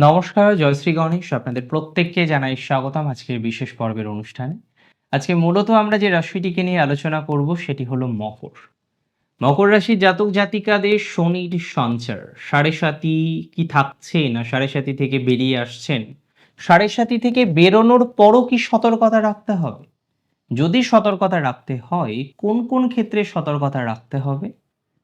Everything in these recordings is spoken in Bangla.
নমস্কার, জয়শ্রী গণেশ, আপনাদের প্রত্যেককে জানাই স্বাগতম আজকের বিশেষ পর্বের অনুষ্ঠানে। আজকে মূলত আমরা যে রাশিটিকে নিয়ে আলোচনা করব সেটি হলো মকর। মকর রাশির জাতক জাতিকাদের শনির সঞ্চার, সাড়ে সাতি কি থাকছে না সাড়ে সাতি থেকে বেরিয়ে আসছেন? সাড়ে সাতি থেকে বেরোনোর পরও কি সতর্কতা রাখতে হবে? যদি সতর্কতা রাখতে হয়, কোন কোন ক্ষেত্রে সতর্কতা রাখতে হবে?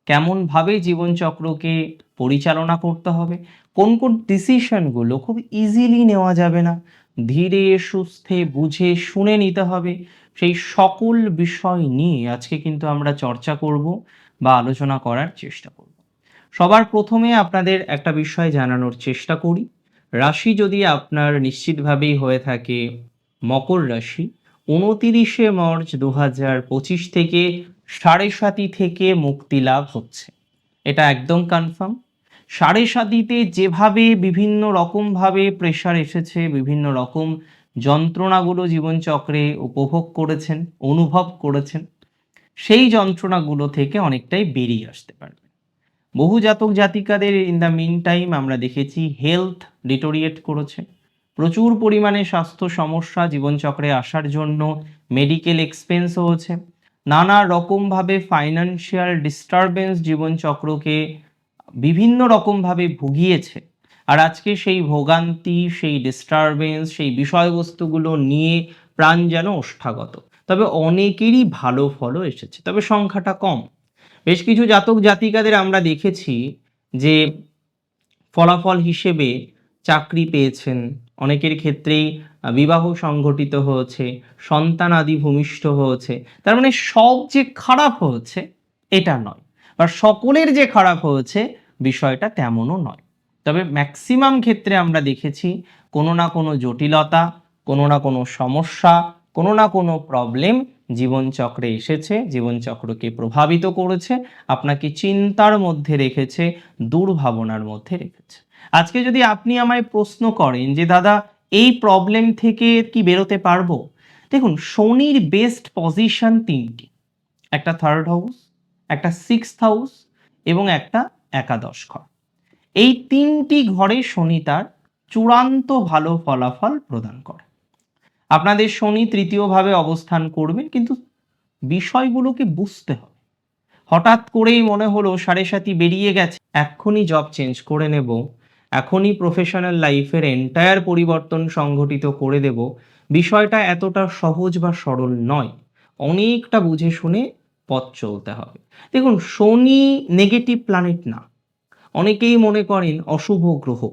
কেমনভাবে জীবনচক্রকে পরিচালনা করতে হবে, কোন কোন ডিসিশনগুলো খুব ইজিলি নেওয়া যাবে না। ধীরে, সুস্থে, বুঝে, শুনে নিতে হবে। সেই সকল বিষয় নিয়ে আজকে কিন্তু আমরা চর্চা করব বা আলোচনা করার চেষ্টা করব। সবার প্রথমে আপনাদের একটা বিষয় জানানোর চেষ্টা করি। রাশি যদি আপনার নিশ্চিতভাবেই হয়ে থাকে মকর রাশি, উনতিরিশে মার্চ দু হাজার পঁচিশ থেকে সাড়ে সাতি থেকে মুক্তি লাভ হচ্ছে। এটা একদম কনফার্ম সাড়ে সাতিতে যেভাবে বিভিন্ন রকমভাবে প্রেশার এসেছে, বিভিন্ন রকম যন্ত্রণাগুলো জীবনচক্রে উপভোগ করেছেন, অনুভব করেছেন, সেই যন্ত্রণাগুলো থেকে অনেকটাই বেরিয়ে আসতে পারবেন। বহু জাতক জাতিকাদের ইন দ্য মিন টাইম আমরা দেখেছি হেলথ ডিটোরিয়েট করেছে। প্রচুর পরিমাণে স্বাস্থ্য সমস্যা জীবনচক্রে আসার জন্য মেডিকেল এক্সপেন্সও হয়েছে। নানা রকমভাবে ফাইন্যান্সিয়াল ডিস্টারবেন্স জীবনচক্রকে বিভিন্ন রকমভাবে ভুগিয়েছে। আর আজকে সেই ভোগান্তি, সেই ডিস্টারবেন্স সেই বিষয়বস্তুগুলো নিয়ে প্রাণ যেন ওষ্ঠাগত। তবে অনেকেরই ভালো ফলও এসেছে, তবে সংখ্যাটা কম। বেশ কিছু জাতক জাতিকাদের আমরা দেখেছি যে ফলাফল হিসেবে চাকরি পেয়েছেন অনেকের ক্ষেত্রেই বিবাহ সংঘটিত হয়েছে, সন্তান আদি ভূমিষ্ঠ হয়েছে, তার মানে সব যে খারাপ হয়েছে, এটা নয়। বা সকলের যে খারাপ হয়েছে, বিষয়টা তেমনও নয়। তবে ম্যাক্সিমাম ক্ষেত্রে আমরা দেখেছি, কোনো না কোনো জটিলতা, কোনো না কোনো সমস্যা, কোনো না কোনো প্রবলেম জীবনচক্রে এসেছে, জীবনচক্রকে প্রভাবিত করেছে, আপনাকে চিন্তার মধ্যে রেখেছে, দুর্ভাবনার মধ্যে রেখেছে। আজকে যদি আপনি আমায় প্রশ্ন করেন যে, দাদা, এই প্রবলেম থেকে কি বেরোতে পারব? দেখুন, শনির বেস্ট পজিশন তিনটি। একটা থার্ড হাউস একটা সিক্স হাউস এবং একটা একাদশ ঘর। এই তিনটি ঘরে শনি তার চূড়ান্ত ভালো ফলাফল প্রদান করে। আপনাদের শনি তৃতীয়ভাবে অবস্থান করবেন, কিন্তু বিষয়গুলোকে বুঝতে হবে। হঠাৎ করেই মনে হলো সাড়ে সাতি বেরিয়ে গেছে। এক্ষুনি জব চেঞ্জ করে নেব। এখনই প্রফেশনাল লাইফের এন্টায়ার পরিবর্তন সংঘটিত করে দেব। বিষয়টা এতটা সহজ বা সরল নয়। অনেকটা বুঝে শুনে পথ চলতে হবে। দেখুন, শনি নেগেটিভ প্ল্যানেট না। অনেকেই মনে করেন অশুভ গ্রহ।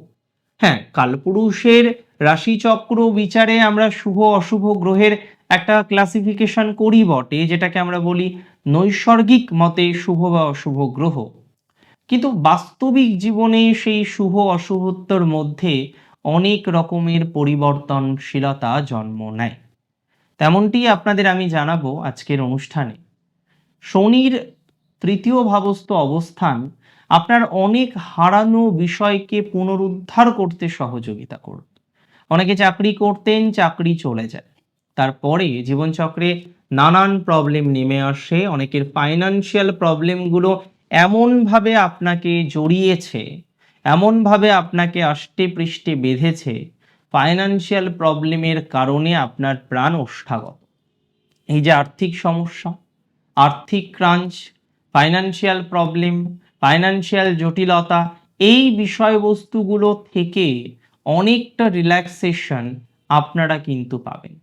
হ্যাঁ কালপুরুষের রাশিচক্র বিচারে আমরা শুভ অশুভ গ্রহের একটা ক্লাসিফিকেশন করি বটে, যেটাকে আমরা বলি নৈসর্গিক মতে শুভ বা অশুভ গ্রহ। কিন্তু বাস্তবিক জীবনে সেই শুভ অশুভত্বর মধ্যে অনেক রকমের পরিবর্তনশীলতা জন্ম নেয়। তেমনটি আপনাদের আমি জানাব আজকের অনুষ্ঠানে। শনির তৃতীয় ভাবস্থ অবস্থান আপনার অনেক হারানো বিষয়কে পুনরুদ্ধার করতে সহযোগিতা করবে অনেকে চাকরি করতেন, চাকরি চলে যায়। তারপরে জীবনচক্রে নানান প্রবলেম নেমে আসে, অনেকের ফাইনান্সিয়াল প্রবলেমগুলো এমনভাবে আপনাকে জড়িয়েছে, এমনভাবে আপনাকে আষ্টে পৃষ্ঠে বেঁধেছে ফাইনান্সিয়াল প্রবলেমের কারণে আপনার প্রাণ ওষ্ঠাগত। এই যে আর্থিক সমস্যা, আর্থিক ক্রাঞ্চ ফাইনান্সিয়াল প্রবলেম ফাইন্যান্সিয়াল জটিলতা, এই বিষয়বস্তুগুলো থেকে অনেকটা রিল্যাক্সেশন আপনারা কিন্তু পাবেন।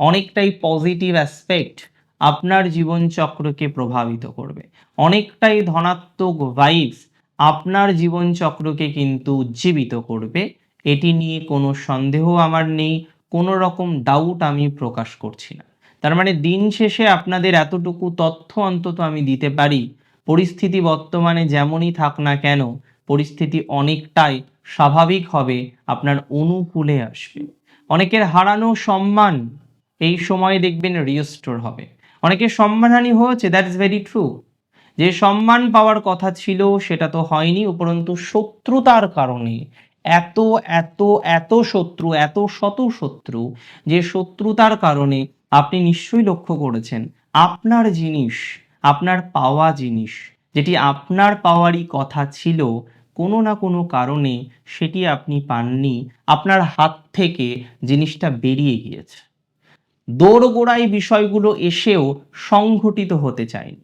অনেকটাই পজিটিভ অ্যাসপেক্ট আপনার জীবনচক্রকে প্রভাবিত করবে। অনেকটাই ধনাত্মক ভাইবস আপনার জীবনচক্রকে কিন্তু উজ্জীবিত করবে। এটি নিয়ে কোনো সন্দেহ আমার নেই, কোনো রকম ডাউট আমি প্রকাশ করছি না। তার মানে দিন শেষে আপনাদের এতটুকু তথ্য অন্তত আমি দিতে পারি, পরিস্থিতি বর্তমানে যেমনই থাক না কেন, পরিস্থিতি অনেকটাই স্বাভাবিক হবে, আপনার অনুকূলে আসবে। অনেকের হারানো সম্মান এই সময়ে দেখবেন রিস্টোর হবে। অনেকের সম্মানহানি হয়েছে দ্যাট ইজ ভেরি ট্রু যে সম্মান পাওয়ার কথা ছিল, সেটা তো হয়নি, উপরন্তু শত্রুতার কারণে এত এত এত শত্রু, এত শত শত্রু, যে শত্রুতার কারণে আপনি নিশ্চয়ই লক্ষ্য করেছেন, আপনার জিনিস, আপনার পাওয়া জিনিস, যেটি আপনার পাওয়ারই কথা ছিল, কোনো না কোনো কারণে সেটি আপনি পাননি, আপনার হাত থেকে জিনিসটা বেরিয়ে গিয়েছে। দোরগোড়ায় বিষয়গুলো এসেও সংঘটিত হতে চায়নি।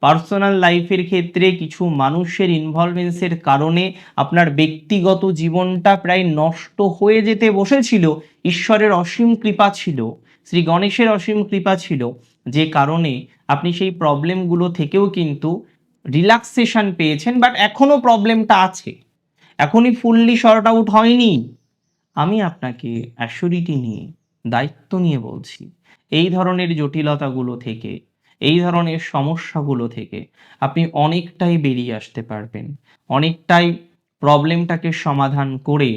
পার্সোনাল লাইফের ক্ষেত্রে কিছু মানুষের ইনভলভেন্সের কারণে আপনার ব্যক্তিগত জীবনটা প্রায় নষ্ট হয়ে যেতে বসেছিল, ঈশ্বরের অসীম কৃপা ছিল, শ্রী গণেশের অসীম কৃপা ছিল, যে কারণে আপনি সেই প্রবলেমগুলো থেকেও কিন্তু রিল্যাক্সেশন পেয়েছেন, বাট এখনও প্রবলেমটা আছে। এখনই ফুললি শর্ট আউট হয়নি। আমি আপনাকে অ্যাসিউরিটি নিয়ে দায়িত্ব নিয়ে বলছি। এই ধরনের জটিলতাগুলো থেকে, এই ধরনের সমস্যাগুলো থেকে আপনি অনেকটাই বেরিয়ে আসতে পারবেন। অনেকটাই প্রবলেমটাকে সমাধান করে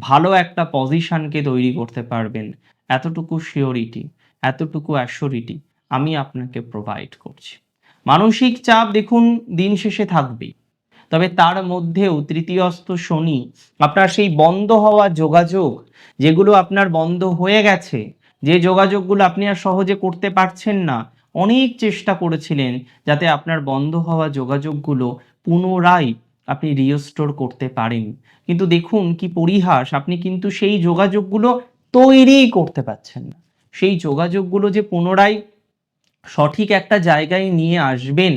ভালো একটা পজিশনকে তৈরি করতে পারবেন। এতটুকু শিওরিটি এতটুকু অ্যাসিউরিটি আমি আপনাকে প্রোভাইড করছি। মানসিক চাপ দেখুন, দিন শেষে থাকবেই। তবে তার মধ্যেও তৃতীয়স্থ শনি, আপনার সেই বন্ধ হওয়া যোগাযোগ, যেগুলো আপনার বন্ধ হয়ে গেছে, যে যোগাযোগগুলো আপনি আর সহজে করতে পারছেন না, অনেক চেষ্টা করেছিলেন যাতে আপনার বন্ধ হওয়া যোগাযোগগুলো পুনরায় আপনি রিস্টোর করতে পারেন। কিন্তু দেখুন কি পরিহাস, আপনি কিন্তু সেই যোগাযোগগুলো তৈরিই করতে পারছেন না। সেই যোগাযোগগুলো যে পুনরায় সঠিক একটা জায়গায় নিয়ে আসবেন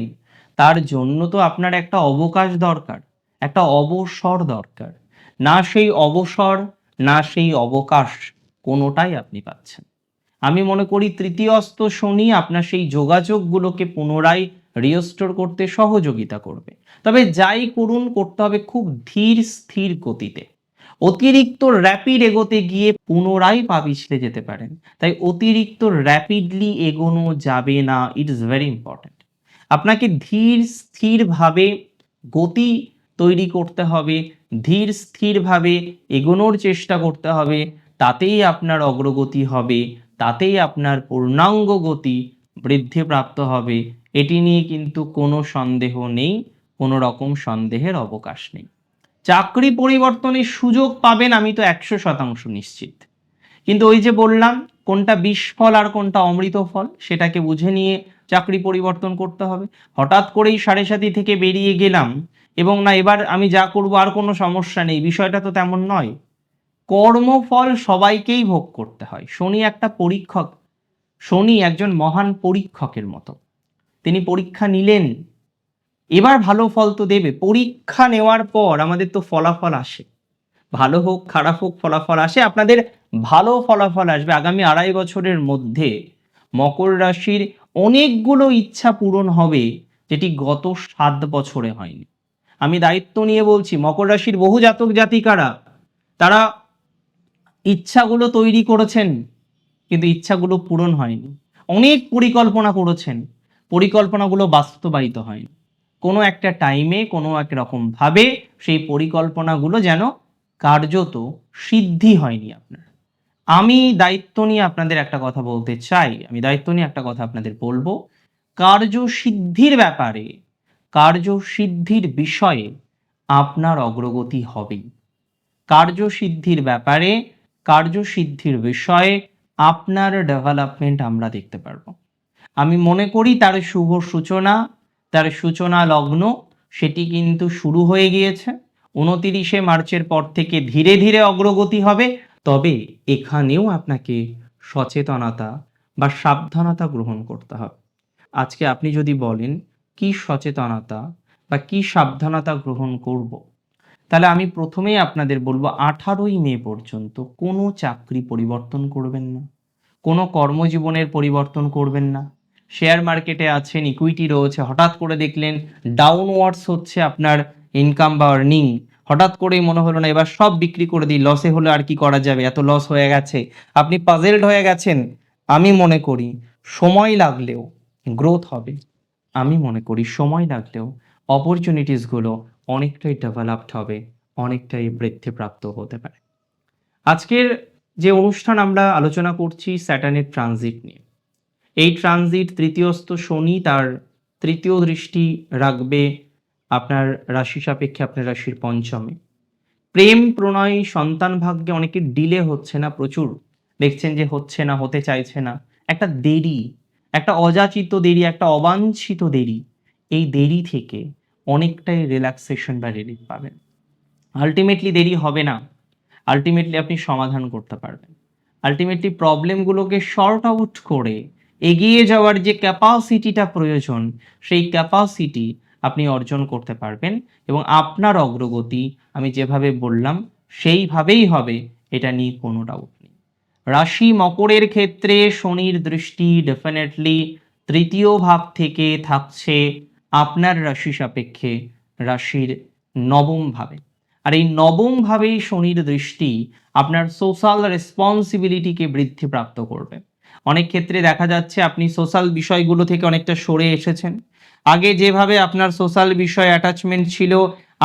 তার জন্য তো আপনার একটা অবকাশ দরকার, একটা অবসর দরকার। না সেই অবসর, না সেই অবকাশ কোনোটাই আপনি পাচ্ছেন। আমি মনে করি তৃতীয়স্ত শনি আপনার সেই যোগাযোগগুলোকে পুনরায় রিস্টোর করতে সহযোগিতা করবে। তবে যাই করুন, করতে হবে খুব ধীর স্থির গতিতে। অতিরিক্ত র্যাপিড এগোতে গিয়ে পুনরায় পা পিছলে যেতে পারেন। তাই অতিরিক্ত র্যাপিডলি এগোনো যাবে না ইট ইজ ভেরি ইম্পর্ট্যান্ট আপনাকে ধীর স্থিরভাবে গতি তৈরি করতে হবে, ধীর স্থিরভাবে এগোনোর চেষ্টা করতে হবে, তাতেই আপনার অগ্রগতি হবে, তাতেই আপনার পূর্ণাঙ্গ গতি বৃদ্ধিপ্রাপ্ত হবে। এটি নিয়ে কিন্তু কোনো সন্দেহ নেই, কোনো রকম সন্দেহের অবকাশ নেই। চাকরি পরিবর্তনের সুযোগ পাবেন আমি তো একশো শতাংশ নিশ্চিত। কিন্তু ওই যে বললাম, কোনটা বিষ ফল আর কোনটা অমৃত ফল, সেটাকে বুঝে নিয়ে চাকরি পরিবর্তন করতে হবে। হঠাৎ করেই সাড়ে সাথী থেকে বেরিয়ে গেলাম এবং না, এবার আমি যা করব আর কোনো সমস্যা নেই, বিষয়টা তো তেমন নয়। কর্মফল সবাইকেই ভোগ করতে হয়। শনি একটা পরীক্ষক। শনি একজন মহান পরীক্ষকের মতো। তিনি পরীক্ষা নিলেন। এবার ভালো ফল তো দেবে। পরীক্ষা নেওয়ার পর আমাদের তো ফলাফল আসে। ভালো হোক, খারাপ হোক, ফলাফল আসে। আপনাদের ভালো ফলাফল আসবে আগামী আড়াই বছরের মধ্যে। মকর রাশির অনেকগুলো ইচ্ছা পূরণ হবে যেটি গত সাত বছরে হয়নি। আমি দায়িত্ব নিয়ে বলছি, মকর রাশির বহু জাতক জাতিকারা, তারা ইচ্ছাগুলো তৈরি করেছেন, কিন্তু ইচ্ছাগুলো পূরণ হয়নি। অনেক পরিকল্পনা করেছেন, পরিকল্পনাগুলো বাস্তবায়িত হয়নি। কোনো একটা টাইমে কোনো এক রকম ভাবে সেই পরিকল্পনাগুলো যেন কার্যত সিদ্ধি হয়নি আপনার। আমি দায়িত্ব নিয়ে আপনাদের একটা কথা বলতে চাই। আমি দায়িত্ব নিয়ে একটা কথা আপনাদের বলব। কার্য সিদ্ধির ব্যাপারে কার্য সিদ্ধির বিষয়ে আপনার অগ্রগতি হবেই। কার্য সিদ্ধির ব্যাপারে কার্য সিদ্ধির বিষয়ে আপনার ডেভেলপমেন্ট আমরা দেখতে পারব। আমি মনে করি তার শুভ সূচনা, তার সূচনা লগ্ন, সেটি কিন্তু শুরু হয়ে গিয়েছে। উনতিরিশে মার্চের পর থেকে ধীরে ধীরে অগ্রগতি হবে। তবে এখানেও আপনাকে সচেতনতা বা সাবধানতা গ্রহণ করতে হবে। আজকে আপনি যদি বলেন, কি সচেতনতা বা কি সাবধানতা গ্রহণ করব। তাহলে আমি প্রথমেই আপনাদের বলব, আঠারোই মে পর্যন্ত কোনো চাকরি পরিবর্তন করবেন না। কোনো কর্মজীবনের পরিবর্তন করবেন না। শেয়ার মার্কেটে আছেন ইকুইটি রয়েছে, হঠাৎ করে দেখলেন ডাউনওয়ার্ডস হচ্ছে আপনার ইনকাম বা আর্নিং হঠাৎ করেই মনে হলো না, এবার সব বিক্রি করে দিই, লসে হলে আর কি করা যাবে? এত লস হয়ে গেছে। আপনি পাজেলড হয়ে গেছেন? আমি মনে করি সময় লাগলেও গ্রোথ হবে। আমি মনে করি সময় লাগলেও অপরচুনিটিসগুলো অনেকটাই ডেভেলপড হবে, অনেকটাই বৃদ্ধিপ্রাপ্ত হতে পারে। আজকের যে অনুষ্ঠান আমরা আলোচনা করছি স্যাটার্নের ট্রানজিট নিয়ে। এই ট্রানজিট তৃতীয়স্থ শনি তার তৃতীয় দৃষ্টি রাখবে আপনার রাশি সাপেক্ষে আপনার রাশির পঞ্চমে। প্রেম, প্রণয়, সন্তান ভাগ্যে অনেকে ডিলে হচ্ছে না প্রচুর। দেখছেন যে হচ্ছে না, হতে চাইছে না। একটা দেরি, একটা অযাচিত দেরি, একটা অবাঞ্ছিত দেরি, এই দেরি থেকে অনেকটাই রিল্যাক্সেশন বা রিলিফ পাবেন। আলটিমেটলি দেরি হবে না। আলটিমেটলি আপনি সমাধান করতে পারবেন। আলটিমেটলি প্রবলেমগুলোকে শর্ট আউট করে এগিয়ে যাওয়ার যে ক্যাপাসিটিটা প্রয়োজন, সেই ক্যাপাসিটি আপনি অর্জন করতে পারবেন এবং আপনার অগ্রগতি, আমি যেভাবে বললাম, সেইভাবেই হবে, এটা নিয়ে কোনো ডাউট নেই। রাশি মকরের ক্ষেত্রে শনির দৃষ্টি ডেফিনেটলি তৃতীয় ভাব থেকে থাকছে আপনার রাশি সাপেক্ষে, রাশির নবম ভাবে। আর এই নবম ভাবেই শনির দৃষ্টি আপনার সোশ্যাল রেসপন্সিবিলিটিকে বৃদ্ধিপ্রাপ্ত করবে। অনেক ক্ষেত্রে দেখা যাচ্ছে আপনি সোশ্যাল বিষয়গুলো থেকে অনেকটা সরে এসেছেন। আগে যেভাবে আপনার সোশ্যাল বিষয় অ্যাটাচমেন্ট ছিল,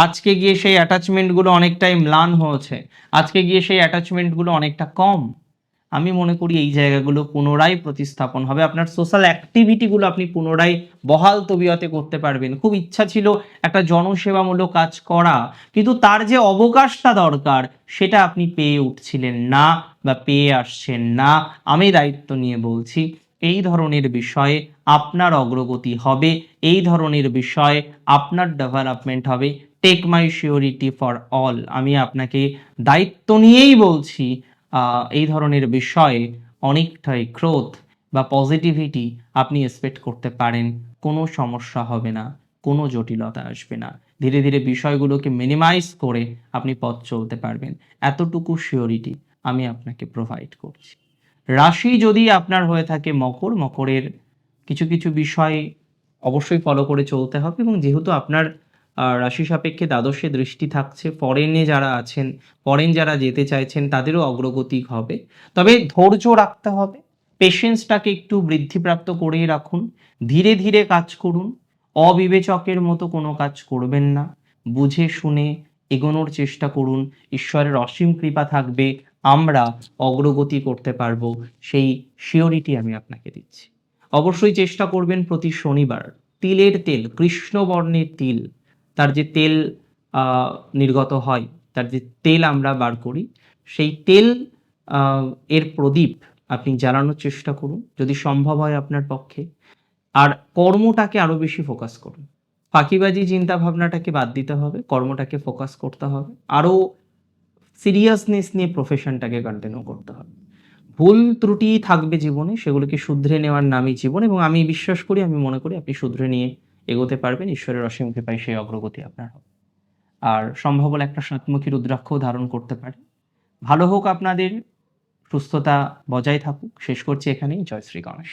আজকে গিয়ে সেই অ্যাটাচমেন্টগুলো অনেকটাই ম্লান হয়েছে। আজকে গিয়ে সেই অ্যাটাচমেন্টগুলো অনেকটা কম। আমি মনে করি এই জায়গাগুলো পুনরায় প্রতিস্থাপন হবে। আপনার সোশ্যাল অ্যাক্টিভিটিগুলো আপনি পুনরায় বহাল তবিয়তে করতে পারবেন। খুব ইচ্ছা ছিল একটা জনসেবামূলক কাজ করা, কিন্তু তার যে অবকাশটা দরকার, সেটা আপনি পেয়ে উঠছিলেন না বা পেয়ে আসছেন না। আমি দায়িত্ব নিয়ে বলছি। এই ধরনের বিষয়ে আপনার অগ্রগতি হবে, এই ধরনের বিষয়ে আপনার ডেভেলপমেন্ট হবে। Take my surety for all আমি আপনাকে দায়িত্ব নিয়েই বলছি এই ধরনের বিষয়ে অনেকটাই গ্রোথ বা পজিটিভিটি আপনি এক্সপেক্ট করতে পারেন। কোনো সমস্যা হবে না, কোনো জটিলতা আসবে না। ধীরে ধীরে বিষয়গুলোকে মিনিমাইজ করে আপনি পথ চলতে পারবেন। এতটুকু শিওরিটি আমি আপনাকে প্রোভাইড করছি। রাশি যদি আপনার হয়ে থাকে মকর, মকরের কিছু কিছু বিষয় অবশ্যই ফলো করে চলতে হবে এবং যেহেতু আপনার রাশি সাপেক্ষে দ্বাদশে দৃষ্টি থাকছে ফরেনে যারা আছেন ফরেন যারা যেতে চাইছেন, তাদেরও অগ্রগতি হবে। তবে ধৈর্য রাখতে হবে পেশেন্সটাকে একটু বৃদ্ধিপ্রাপ্ত করেই রাখুন, ধীরে ধীরে কাজ করুন, অবিবেচকের মতো কোনো কাজ করবেন না, বুঝে, শুনে এগোনোর চেষ্টা করুন, ঈশ্বরের অসীম কৃপা থাকবে আমরা অগ্রগতি করতে পারব, সেই শিওরিটি আমি আপনাকে দিচ্ছি। অবশ্যই চেষ্টা করবেন প্রতি শনিবার তিলের তেল কৃষ্ণবর্ণের তিল, তার যে তেল নির্গত হয়, তার যে তেল আমরা বার করি, সেই তেল এর প্রদীপ আপনি জ্বালানোর চেষ্টা করুন, যদি সম্ভব হয় আপনার পক্ষে। আর কর্মটাকে আরও বেশি ফোকাস করুন। ফাঁকিবাজি চিন্তা ভাবনাটাকে বাদ দিতে হবে, কর্মটাকে ফোকাস করতে হবে। আরও সিরিয়াসনেস নিয়ে প্রফেশনটাকে কন্টিনিউ করতে হবে। ভুল ত্রুটি থাকবে জীবনে, সেগুলোকে শুধরে নেওয়ার নামই জীবন এবং আমি বিশ্বাস করি, আমি মনে করি আপনি শুধরে নিয়ে এগোতে পারবেন, ঈশ্বরের অসীম কৃপায় সেই অগ্রগতি আপনার হবে। আর সম্ভব হলে একটা সাতমুখী রুদ্রাক্ষও ধারণ করতে পারে। ভালো হোক আপনাদের, সুস্থতা বজায় থাকুক। শেষ করছি এখানেই। জয় শ্রী গণেশ।